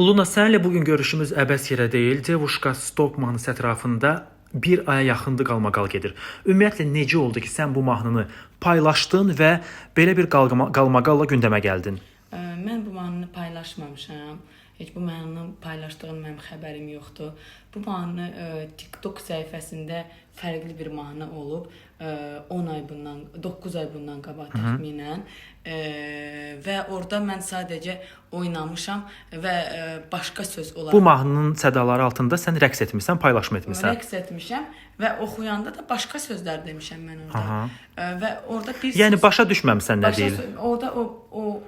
Luna senle bugün görüşümüz əbəs yerə deyil. Devuşka Stop mahnısı ətrafında bir aya yaxındır qalmaqal gedir. Ümumiyyətlə necə oldu ki, sən bu mahnını paylaşdın və belə bir qalmaqalla gündəmə gəldin? Mən bu mahnını paylaşmamışam. Heç bu mahnını paylaşdığım mənim xəbərim yoxdur. Bu mahnı ə, TikTok səhifəsində fərqli bir mahnı olub. Ə, 10 ay bundan, 9 ay bundan qabaq təxminən. Ə, və orada mən sadəcə oynamışam və ə, başqa söz olaraq Bu mahnının sədaları altında sən rəqs etmisən, paylaşma etmisən. rəqs etmişəm və oxuyanda da başqa sözlər demişəm mən orada. Aha. Və orada bir Yəni söz- başa düşməmisən nə deyil? Orada o o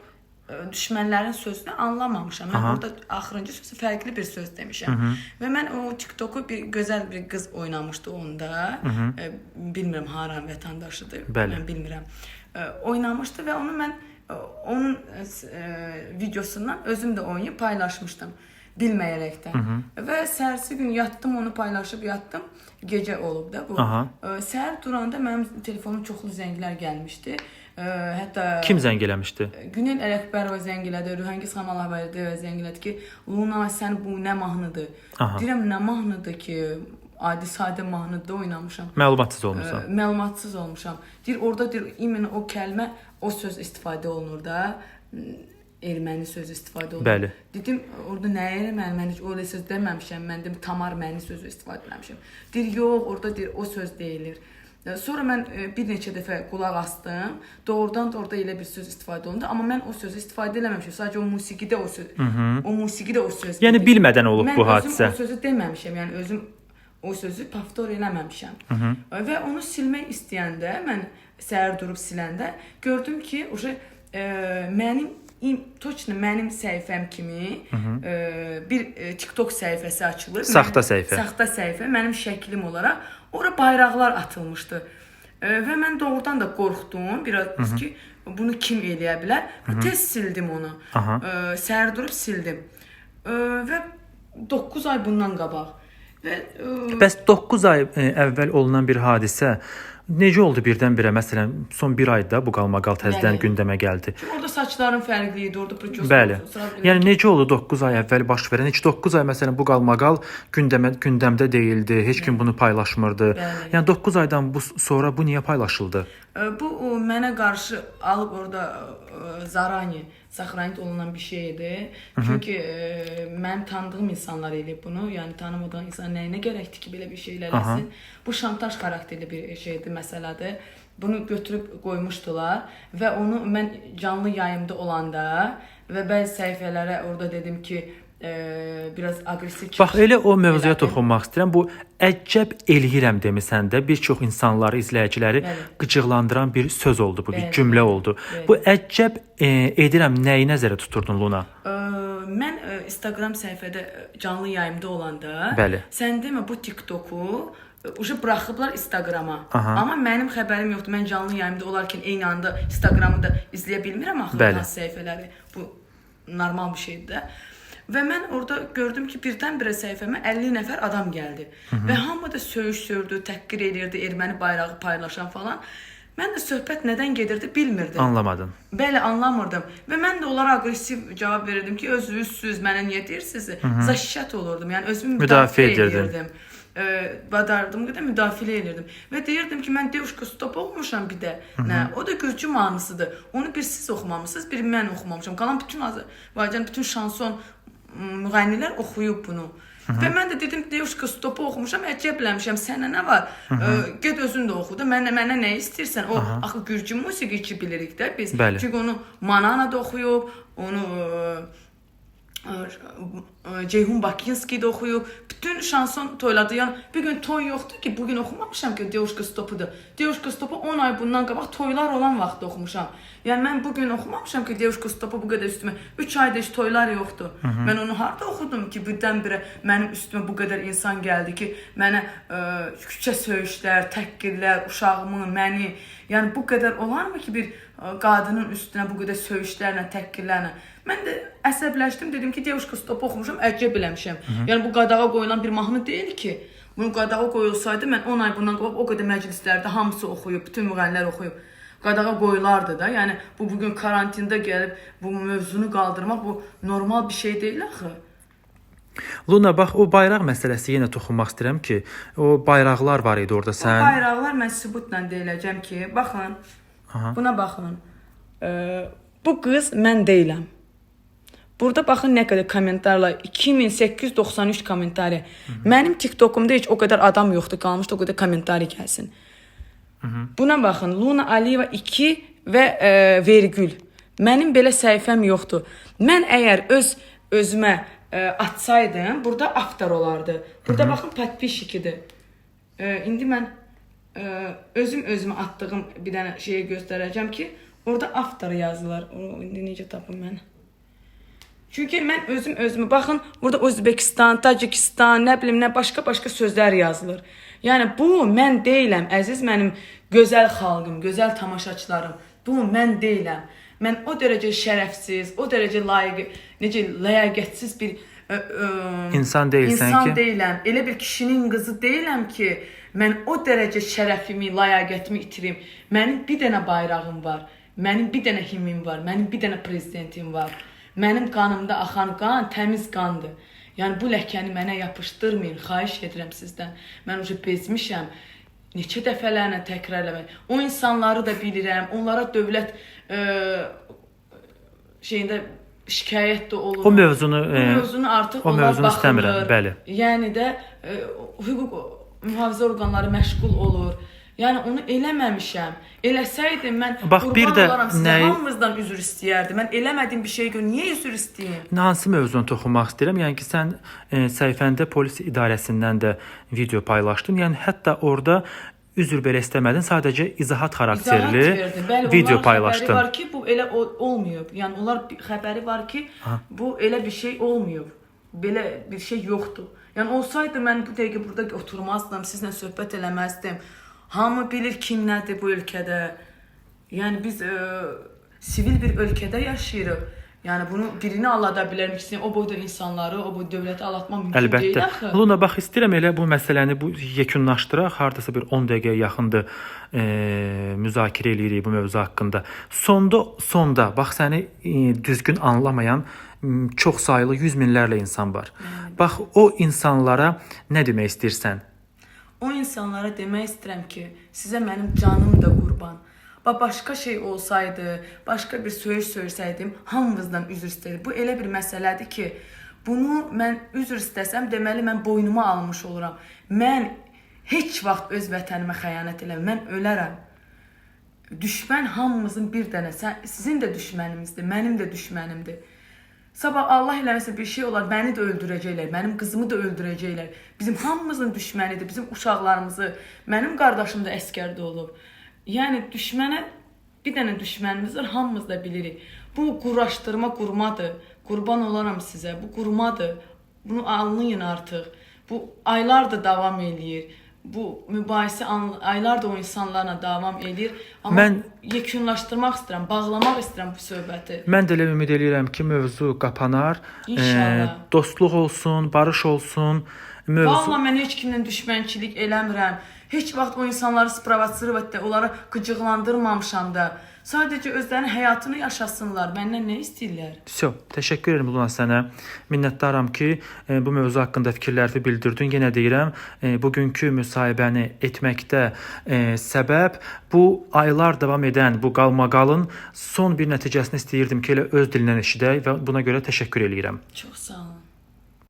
düşmənlərin sözünü anlamamışam. Mən orada axırıncı sözü fərqli bir söz demişəm. Və mən o TikTok-u bir gözəl bir qız oynamışdı onda. Ə, bilmirəm haran vətəndaşıdır. Bəli. Mən bilmirəm. Ə, oynamışdı və onu mən onun ə, videosundan özüm də oynayıb paylaşmışdım bilməyerekten. Hı -hı. Və səhərsi gün yatdım, onu paylaşıb yatdım. Gecə olub da bu. Aha. Səhər duranda mənim telefonum çoxlu zənglər gəlmişdi. Hətta Kim zəng eləmişdi? Günel Ələkbərova zəng elədi, Rühəngiz Xamalavərdi zəng elədi ki, "Luna, sən bu nə mahnıdır?" Aha. Deyirəm, "Nə ki, adi sadə mahnıda oynamışam. Məlumatsız olmusan. Ə, məlumatsız olmuşam. Deyir orada deyir imin o kəlmə, o söz istifadə olunur da. Erməni sözü istifadə olunur. Bəli. Dedim orada nə erməni? Mən heç öyle söz deməmişəm. Mən dedim tamar məni sözü istifadə etmişəm. Deyir yox, orada deyir o söz deyilir. Sonra mən bir neçə dəfə qulaq asdım. Doğrudan da orada elə bir söz istifadə olundu, amma mən o sözü istifadə eləməmişəm. Sadəcə o musiqidə o söz, o musiqidə o söz. Yəni gedir. bilmədən olub mən bu hadisə. o sözü deməmişəm. Yəni özüm o sözü paftor eləməmişəm. Və onu silmək istəyəndə mən səhər durub siləndə gördüm ki, uje e, mənim im, точно mənim səhifəm kimi e, bir e, TikTok səhifəsi açılır. Saxta Mənim- səhifə. Saxta səhifə mənim şəklim olaraq ora bayraqlar atılmışdı. E, və mən doğrudan da qorxdum biraz ki, bunu kim eləyə bilər? Tez sildim onu. Aha. E, səhər durub sildim. E, və 9 ay bundan qabaq. Və e, Bəs 9 ay e, əvvəl olunan bir hadisə Nece oldu birdenbire mesela son bir ayda bu qalmaqal təzədən Bəli. gündəmə gəldi. Çünki orada saçların fərqliyi durdu, prokyosun. Bəli. Yəni necə oldu 9 ay əvvəl baş verən? Heç 9 ay məsələn bu qalmaqal gündəmə gündəmdə deyildi. Heç kim bunu paylaşmırdı. Bəli. Yəni 9 aydan bu sonra bu niyə paylaşıldı? Bu mənə qarşı alıb orada zarani saxlanıb olunan bir şey idi. Çünki e, mənim tanıdığım insanlar eləyib bunu. Yəni tanımadığım insan nəyinə gərəkdir ki, belə bir şey eləsin? Bu şantaj xarakterli bir şeydir, məsələdir. Bunu götürüb qoymuşdular və onu mən canlı yayımda olanda və bəzi səhifələrə orada dedim ki, e, biraz aqressiv Bax elə o mövzuya toxunmaq istəyirəm. Bu əcəb eləyirəm demisən də bir çox insanları, izləyiciləri Bəli. qıcıqlandıran bir söz oldu bu, bir Bəli, cümlə bəli, oldu. bəli. Bu əcəb e, edirəm nəyi nəzərə tuturdun Luna? Ə, mən ə, Instagram səhifədə ə, canlı yayımda olanda, Bəli. sən demə bu TikToku uje buraxıblar Instagrama. Aha. Amma mənim xəbərim yoxdur. Mən canlı yayımda olarkən eyni anda Instagramı da izləyə bilmirəm axı səhifələri. Bu normal bir şeydir də. Və mən orada gördüm ki, birdən-birə səhifəmə 50 nəfər adam gəldi. Və hamı da söyüş söydü, təhqir elirdi, erməni bayrağı paylaşan falan. Mən də söhbət nədən gedirdi bilmirdim. Anlamadın. Bəli, anlamırdım. Və mən də onlara aqressiv cavab verirdim ki, özünüzsüz, mənə niyə deyirsiniz? Zaşşat olurdum. Yəni özümü Müdafiə müdafiə edirdin. edirdim. Ee, badardım qədər müdafiə edirdim. Və deyirdim ki, mən Devuşka stop oxumuşam bir də. Nə? O da gürcü mahnısıdır. Onu bir siz oxumamısınız, bir mən oxumamışam. Qalan bütün Azərbaycan bütün şanson m, müğənnilər oxuyub bunu. Və mən də dedim Devuşka stopu oxumuşam, əcəblənmişəm. Sənə nə var? Ee, get özün də oxu da. Mənə mənə nə istəyirsən? O axı gürcü musiqiçi bilirik də biz. Bəli. Çünki onu Manana da oxuyub, onu e, Ceyhun Bakinski də oxuyub. Bütün şanson toyladı. Yəni bir gün toy yoxdur ki, bu gün oxumamışam ki, Devuşka stopudur. Devuşka stopu 10 ay bundan qabaq toylar olan vaxt oxumuşam. Yəni mən bu gün oxumamışam ki, Devuşka stopu bu qədər üstümə 3 ayda heç toylar yoxdur. Mən onu harda oxudum ki, birdən-birə mənim üstümə bu qədər insan gəldi ki, mənə ə, küçə söyüşlər, təhqirlər, uşağımı, məni, yəni bu qədər olarmı ki, bir ə, qadının üstünə bu qədər söyüşlərlə, təhqirlərlə. Mən də əsəbləşdim, dedim ki, Devuşka stop oxumuşam, əcəb eləmişəm. Yəni bu qadağa qoyulan bir mahnı deyil ki. Bunu qadağa qoyulsaydı mən 10 ay bundan qabaq o qədər məclislərdə hamısı oxuyub, bütün müğənnilər oxuyub. Qadağa qoyulardı da. Yəni bu bu gün karantində gəlib bu mövzunu qaldırmaq bu normal bir şey deyil axı. Luna bax o bayraq məsələsi yenə toxunmaq istəyirəm ki, o bayraqlar var idi orada sən. bayraqlar mən sübutla deyiləcəm ki, baxın. Aha. Buna baxın. Ee, bu qız mən deyiləm. Burada baxın nə qədər kommentarlar. 2893 kommentari. Mənim TikTokumda heç o qədər adam yoxdur, qalmışdı o qədər kommentari gəlsin. Buna baxın. Luna Aliyeva 2 və e, vergül. Mənim belə səhifəm yoxdur. Mən əgər öz özümə e, atsaydım, burada avtor olardı. Burada baxın podpişikidir. E, indi mən e, özüm özümə atdığım bir dənə şeyi göstərəcəm ki, orada avtor yazılır. O indi necə tapım mən? Çünki mən özüm özümə baxın, burada Özbekistan, Tacikistan, nə bilim nə başqa-başqa sözlər yazılır. Yəni bu mən deyiləm, əziz mənim gözəl xalqım, gözəl tamaşaçılarım. Bu mən deyiləm. Mən o dərəcə şərəfsiz, o dərəcə layiq, necə ləyaqətsiz bir ə, ə, İnsan deyilsən insan ki- deyiləm. Elə bir kişinin qızı deyiləm ki, mən o dərəcə şərəfimi, ləyaqətimi itirim. Mənim bir dənə bayrağım var. Mənim bir dənə himnim var. Mənim bir dənə prezidentim var. Mənim qanımda axan qan təmiz qandır. Yəni bu ləkəni mənə yapışdırmayın, xahiş edirəm sizdən. Mən uje bezmişəm. Neçə dəfələrlə təkrarlamaq. O insanları da bilirəm. Onlara dövlət ə, şeyində şikayət də olur. O mövzunu, e, mövzunu artıq o mövzunu istəmirəm, bəli. Yəni də e, hüquq mühafizə orqanları məşğul olur. Yəni onu eləməmişəm. Eləsəydim mən Bax, bir də nəyi- hamımızdan üzr istəyərdim. Mən eləmədiyim bir şeyə görə niyə üzr istəyim? Hansı mövzuna toxunmaq istəyirəm? Yəni ki, sən e, səhifəndə polis idarəsindən də video paylaşdın. Yəni hətta orada üzr belə istəmədin, sadəcə izahat xarakterli İzahat. Bəli, video paylaşdın. Xəbəri var ki, bu elə olmayıb. Yəni onlar xəbəri var ki, Ha. bu elə bir şey olmayıb. Belə bir şey yoxdur. Yəni olsaydı mən bu dəqiqə burada oturmazdım, sizlə söhbət eləməzdim. Hamı bilir kim nədir bu ölkədə. Yəni biz ə, sivil bir ölkədə yaşayırıq. Yəni bunu birini aldada bilərəm, ikisini o boyda insanları, o boyda dövləti aldatmaq mümkün deyil Əlbəttə. axı. Luna bax istəyirəm elə bu məsələni bu yekunlaşdıraq. Hardasa bir 10 dəqiqəyə yaxındır e, müzakirə eləyirik bu mövzu haqqında. Sonda sonda bax səni e, düzgün anlamayan çox saylı yüz minlərlə insan var. Bax o insanlara nə demək istəyirsən? O insanlara demək istəyirəm ki, sizə mənim canım da qurban. Və başqa şey olsaydı, başqa bir söyüş söysəydim, hamınızdan üzr istəyirəm. Bu elə bir məsələdir ki, bunu mən üzr istəsəm, deməli mən boynuma almış oluram. Mən heç vaxt öz vətənimə xəyanət eləməm. Mən ölərəm. Düşmən hamımızın bir dənə, sizin də düşmənimizdir, mənim də düşmənimdir. Sabah Allah eləməsə bir şey olar, məni də öldürəcəklər, mənim qızımı da öldürəcəklər. Bizim hamımızın düşmənidir, bizim uşaqlarımızı, mənim qardaşım da əskərdə olub. Yəni düşmənə bir dənə düşmənimiz var, hamımız da bilirik. Bu quraşdırma qurmadır. Qurban olaram sizə. Bu qurmadır. Bunu anlayın artıq. Bu aylardır davam eləyir bu mübahisə aylardır o insanlarla davam edir, amma mən yekunlaşdırmaq istəyirəm, bağlamaq istəyirəm bu söhbəti. Mən də elə ümid eləyirəm ki, mövzu qapanar. Ee, İnşallah. E, dostluq olsun, barış olsun. Mövzu. Vallahi mən heç kimlə düşmənçilik eləmirəm. Heç vaxt o insanları sprovotsirovat da, onları qıcıqlandırmamışam da. Sadece özlərinin həyatını yaşasınlar. Məndən nə istəyirlər? Vəsio, təşəkkür edirəm Luna sənə. Minnətdaram ki, e, bu mövzu haqqında fikirlərini bildirdin. Yenə deyirəm, e, bugünkü müsahibəni etməkdə e, səbəb bu aylar davam edən bu qalmaqalın son bir nəticəsini istəyirdim ki, elə öz dilindən eşidək və buna görə təşəkkür eləyirəm. Çox sağ olun.